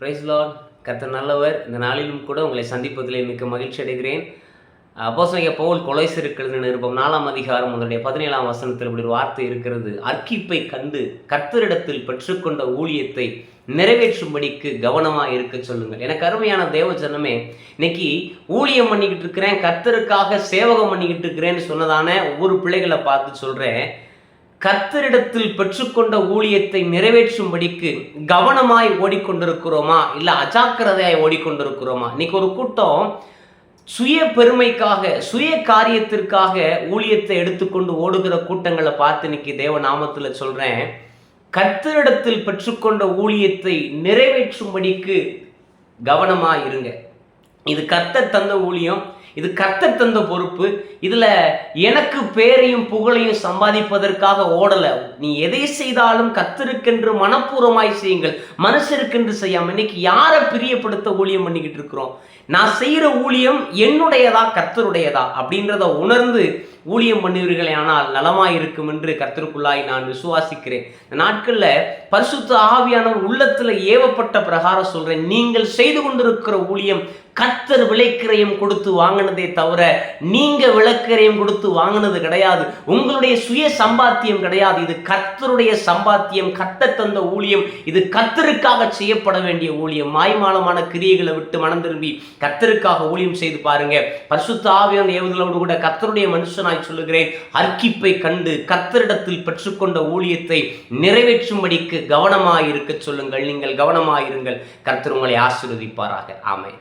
Price Lord கர்த்தர் நல்லவர். இந்த நாளிலும் கூட உங்களை சந்திப்பதிலே மிக்க மகிழ்ச்சி அடைகிறேன். அப்போஸ்தலனாகிய பவுல் கொலைசிருக்கிறது நிருபம் நாலாம் அதிகாரம் உங்களுடைய பதினேழாம் வசனத்தில் இப்படி ஒரு வார்த்தை இருக்கிறது. அர்க்கிப்பை கண்டு கர்த்தரிடத்தில் பெற்றுக்கொண்ட ஊழியத்தை நிறைவேற்றும்படிக்கு கவனமாக இருக்க சொல்லுங்கள். எனக்கு அருமையான தேவ ஜனமே இன்னைக்கு ஊழியம் பண்ணிக்கிட்டு இருக்கிறேன் கர்த்தருக்காக சேவகம் பண்ணிக்கிட்டு இருக்கிறேன்னு சொன்னதான ஒவ்வொரு பிள்ளைகளை பார்த்து சொல்கிறேன் கர்த்தரிடத்தில் பெற்றுக்கொண்ட ஊழியத்தை நிறைவேற்றும்படிக்கு கவனமாய் ஓடிக்கொண்டிருக்கிறோமா? இல்லை அஜாக்கிரதையாய் ஓடிக்கொண்டிருக்கிறோமா? இன்னைக்கு ஒரு கூட்டம் சுய பெருமைக்காக சுய காரியத்திற்காக ஊழியத்தை எடுத்துக்கொண்டு ஓடுகிற கூட்டங்களை பார்த்து இன்னைக்கு தேவ நாமத்தில் சொல்கிறேன் கர்த்தரிடத்தில் பெற்றுக்கொண்ட ஊழியத்தை நிறைவேற்றும்படிக்கு கவனமாக இருங்க. இது கர்த்தர் தந்த ஊழியம் இது கர்த்தர் தந்த பொறுப்பு. இதில் எனக்கு பேரையும் புகழையும் சம்பாதிப்பதற்காக ஓடலை. நீ எதை செய்தாலும் கத்திருக்கென்று மனப்பூர்வமாய் செய்யுங்கள். மனுஷருக்கென்று செய்யாமல் இன்னைக்கு யாரை பிரியப்படுத்த ஊழியம் பண்ணிக்கிட்டு இருக்கிறோம்? நான் செய்கிற ஊழியம் என்னுடையதா கர்த்தருடையதா அப்படின்றத உணர்ந்து ஊழியம் பண்ணுவீர்களே ஆனால் நலமாய் இருக்கும் என்று கர்த்தருக்குள்ளாய் நான் விசுவாசிக்கிறேன். இந்த நாட்களில் பரிசுத்த ஆவியானவர் உள்ளத்தில் ஏவப்பட்ட பிரகாரம் சொல்கிறேன் நீங்கள் செய்து கொண்டிருக்கிற ஊழியம் கத்தர் விலைக்கிரயம் கொடுத்து வாங்கினதே தவிர நீங்க விளக்கிரயம் கொடுத்து வாங்கினது கிடையாது. உங்களுடைய சுய சம்பாத்தியம் கிடையாது. இது கர்த்தருடைய சம்பாத்தியம் கத்த தந்த ஊழியம். இது கத்தருக்காக செய்யப்பட வேண்டிய ஊழியம். மாய்மாலமான கிரியைகளை விட்டு மனம் திரும்பி கத்தருக்காக ஊழியம் செய்து பாருங்க. பரிசுத்த ஆவியான ஏவுதலோடு கூட கத்தருடைய மனுஷனாய் சொல்லுகிறேன். அர்க்கிப்பை கண்டு கத்தரிடத்தில் பெற்றுக்கொண்ட ஊழியத்தை நிறைவேற்றும்படிக்கு கவனமாயிருக்க சொல்லுங்கள். நீங்கள் கவனமாயிருங்கள். கர்த்தர் உங்களை ஆசீர்வதிப்பாராக. ஆமை